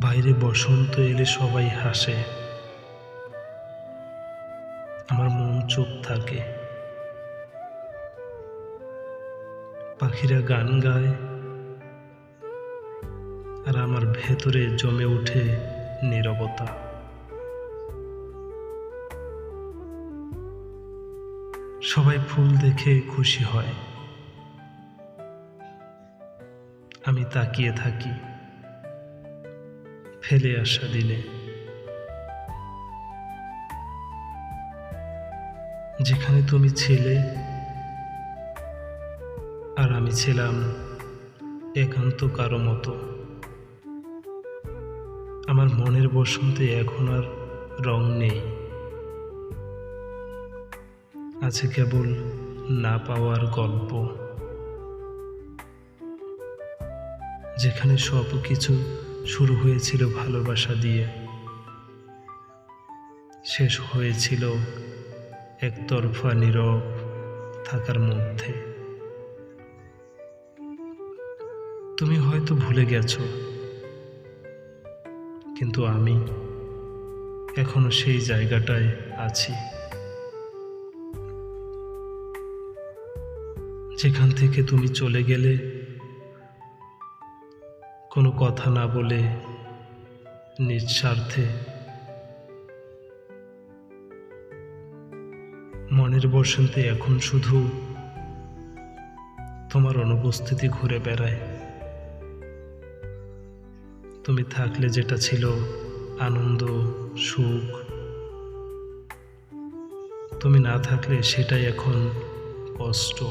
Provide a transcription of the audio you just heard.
বাইরে বসন্ত এলে সবাই হাসে। আমার মন চুপ থাকে। পাখিরা গান গায়। আর আমার ভেতরে জমে ওঠে নিরবতা। সবাই ফুল দেখে খুশি হয়। আমি তাকিয়ে থাকি। ফেলে আসা দিনে। যেখানে তুমি ছিলে আর আমি ছিলাম একান্ত কারও মতো। আমার মনের বসন্তে এখন আর রং নেই। আছে কেবল না পাওয়ার গল্প। যেখানে সব কিছু শুরু হয়েছিল ভালোবাসা দিয়ে। শেষ হয়েছিল একতরফা নীরব থাকার মধ্যে। তুমি হয়তো ভুলে গেছো, কিন্তু আমি এখনও সেই জায়গাটায় আছি। যেখান থেকে তুমি চলে গেলে কোনো কথা না বলে নিঃস্বার্থে। মনের বসন্তে এখন শুধু তোমার অনুপস্থিতি ঘুরে বেড়ায়। তুমি থাকলে যেটা ছিল আনন্দ, সুখ। তুমি না থাকলে সেটাই এখন কষ্ট।